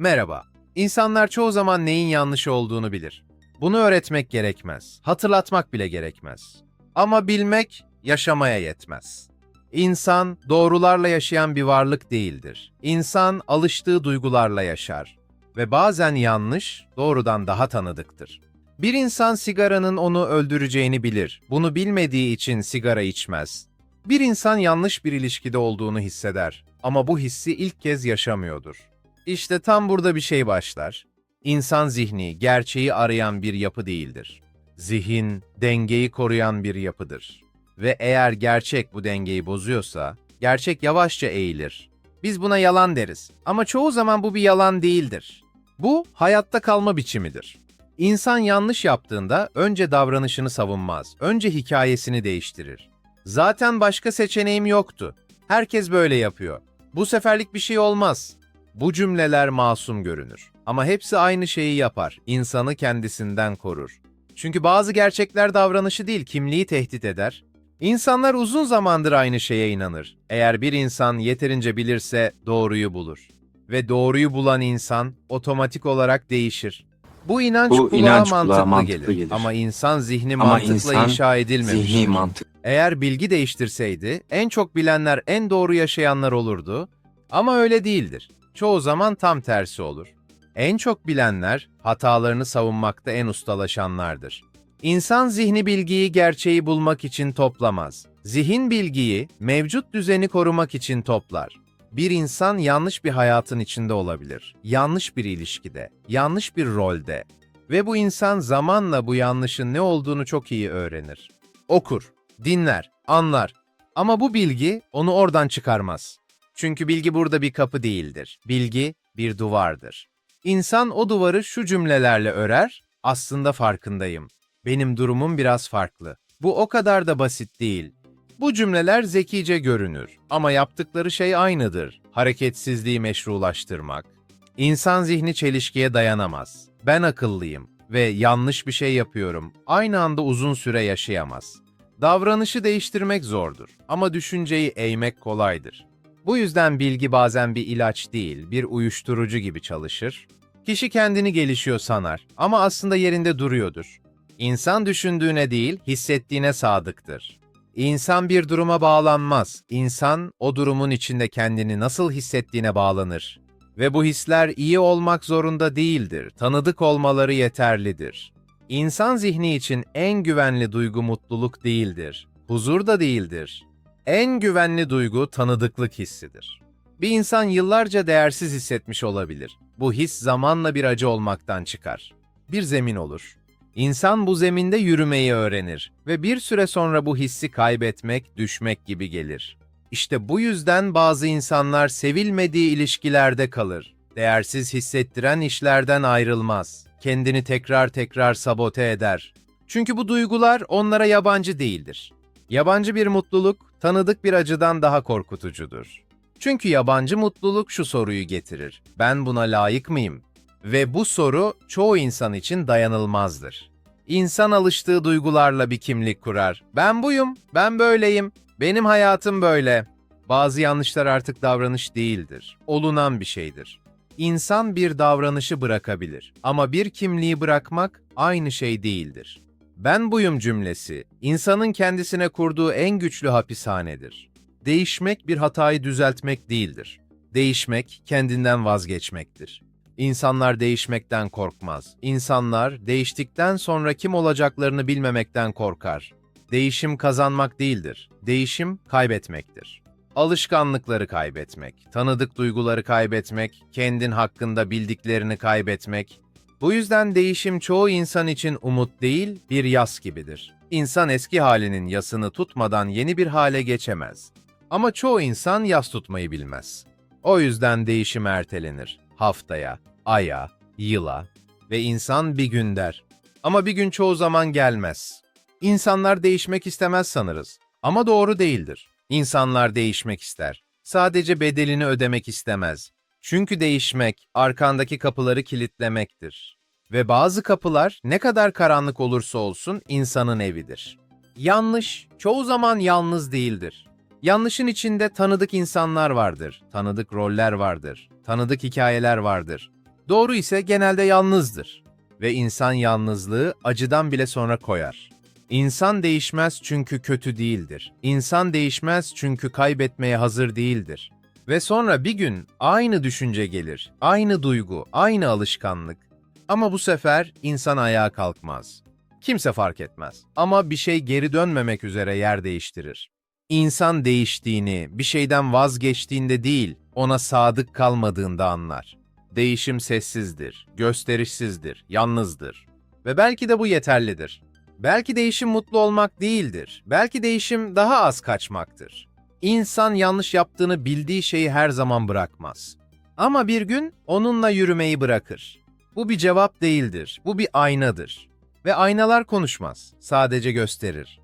Merhaba. İnsanlar çoğu zaman neyin yanlış olduğunu bilir. Bunu öğretmek gerekmez. Hatırlatmak bile gerekmez. Ama bilmek yaşamaya yetmez. İnsan doğrularla yaşayan bir varlık değildir. İnsan alıştığı duygularla yaşar ve bazen yanlış doğrudan daha tanıdıktır. Bir insan sigaranın onu öldüreceğini bilir. Bunu bilmediği için sigara içmez. Bir insan yanlış bir ilişkide olduğunu hisseder ama bu hissi ilk kez yaşamıyordur. İşte tam burada bir şey başlar. İnsan zihni gerçeği arayan bir yapı değildir. Zihin dengeyi koruyan bir yapıdır. Ve eğer gerçek bu dengeyi bozuyorsa, gerçek yavaşça eğilir. Biz buna yalan deriz ama çoğu zaman bu bir yalan değildir. Bu hayatta kalma biçimidir. İnsan yanlış yaptığında önce davranışını savunmaz, önce hikayesini değiştirir. Zaten başka seçeneğim yoktu. Herkes böyle yapıyor. Bu seferlik bir şey olmaz. Bu cümleler masum görünür. Ama hepsi aynı şeyi yapar. İnsanı kendisinden korur. Çünkü bazı gerçekler davranışı değil, kimliği tehdit eder. İnsanlar uzun zamandır aynı şeye inanır. Eğer bir insan yeterince bilirse doğruyu bulur. Ve doğruyu bulan insan otomatik olarak değişir. Bu inanç, Bu kulağa, inanç kulağa mantıklı, mantıklı gelir. gelir. Ama insan zihni Ama mantıkla insan inşa edilmemiştir. Zihni mantık. Eğer bilgi değiştirseydi, en çok bilenler en doğru yaşayanlar olurdu. Ama öyle değildir. Çoğu zaman tam tersi olur. En çok bilenler, hatalarını savunmakta en ustalaşanlardır. İnsan zihni bilgiyi gerçeği bulmak için toplamaz. Zihin bilgiyi, mevcut düzeni korumak için toplar. Bir insan yanlış bir hayatın içinde olabilir. Yanlış bir ilişkide, yanlış bir rolde. Ve bu insan zamanla bu yanlışın ne olduğunu çok iyi öğrenir. Okur, dinler, anlar. Ama bu bilgi onu oradan çıkarmaz. Çünkü bilgi burada bir kapı değildir. Bilgi bir duvardır. İnsan o duvarı şu cümlelerle örer, aslında farkındayım. Benim durumum biraz farklı. Bu o kadar da basit değil. Bu cümleler zekice görünür ama yaptıkları şey aynıdır. Hareketsizliği meşrulaştırmak. İnsan zihni çelişkiye dayanamaz. Ben akıllıyım ve yanlış bir şey yapıyorum. Aynı anda uzun süre yaşayamaz. Davranışı değiştirmek zordur ama düşünceyi eğmek kolaydır. Bu yüzden bilgi bazen bir ilaç değil, bir uyuşturucu gibi çalışır. Kişi kendini gelişiyor sanar ama aslında yerinde duruyordur. İnsan düşündüğüne değil, hissettiğine sadıktır. İnsan bir duruma bağlanmaz. İnsan o durumun içinde kendini nasıl hissettiğine bağlanır. Ve bu hisler iyi olmak zorunda değildir. Tanıdık olmaları yeterlidir. İnsan zihni için en güvenli duygu mutluluk değildir. Huzur da değildir. En güvenli duygu tanıdıklık hissidir. Bir insan yıllarca değersiz hissetmiş olabilir. Bu his zamanla bir acı olmaktan çıkar. Bir zemin olur. İnsan bu zeminde yürümeyi öğrenir ve bir süre sonra bu hissi kaybetmek, düşmek gibi gelir. İşte bu yüzden bazı insanlar sevilmediği ilişkilerde kalır. Değersiz hissettiren işlerden ayrılmaz. Kendini tekrar tekrar sabote eder. Çünkü bu duygular onlara yabancı değildir. Yabancı bir mutluluk, tanıdık bir acıdan daha korkutucudur. Çünkü yabancı mutluluk şu soruyu getirir. Ben buna layık mıyım? Ve bu soru çoğu insan için dayanılmazdır. İnsan alıştığı duygularla bir kimlik kurar. Ben buyum, ben böyleyim, benim hayatım böyle. Bazı yanlışlar artık davranış değildir. Olunan bir şeydir. İnsan bir davranışı bırakabilir ama bir kimliği bırakmak aynı şey değildir. Ben buyum cümlesi, insanın kendisine kurduğu en güçlü hapishanedir. Değişmek bir hatayı düzeltmek değildir. Değişmek kendinden vazgeçmektir. İnsanlar değişmekten korkmaz. İnsanlar değiştikten sonra kim olacaklarını bilmemekten korkar. Değişim kazanmak değildir. Değişim kaybetmektir. Alışkanlıkları kaybetmek, tanıdık duyguları kaybetmek, kendin hakkında bildiklerini kaybetmek. Bu yüzden değişim çoğu insan için umut değil, bir yas gibidir. İnsan eski halinin yasını tutmadan yeni bir hale geçemez. Ama çoğu insan yas tutmayı bilmez. O yüzden değişim ertelenir. Haftaya, aya, yıla ve insan bir gün der. Ama bir gün çoğu zaman gelmez. İnsanlar değişmek istemez sanırız. Ama doğru değildir. İnsanlar değişmek ister. Sadece bedelini ödemek istemez. Çünkü değişmek arkandaki kapıları kilitlemektir. Ve bazı kapılar ne kadar karanlık olursa olsun insanın evidir. Yanlış çoğu zaman yalnız değildir. Yanlışın içinde tanıdık insanlar vardır, tanıdık roller vardır, tanıdık hikayeler vardır. Doğru ise genelde yalnızdır ve insan yalnızlığı acıdan bile sonra koyar. İnsan değişmez çünkü kötü değildir. İnsan değişmez çünkü kaybetmeye hazır değildir. Ve sonra bir gün aynı düşünce gelir, aynı duygu, aynı alışkanlık. Ama bu sefer insan ayağa kalkmaz. Kimse fark etmez. Ama bir şey geri dönmemek üzere yer değiştirir. İnsan değiştiğini, bir şeyden vazgeçtiğinde değil, ona sadık kalmadığında anlar. Değişim sessizdir, gösterişsizdir, yalnızdır. Ve belki de bu yeterlidir. Belki değişim mutlu olmak değildir. Belki değişim daha az kaçmaktır. İnsan yanlış yaptığını bildiği şeyi her zaman bırakmaz. Ama bir gün onunla yürümeyi bırakır. Bu bir cevap değildir. Bu bir aynadır. Ve aynalar konuşmaz, sadece gösterir.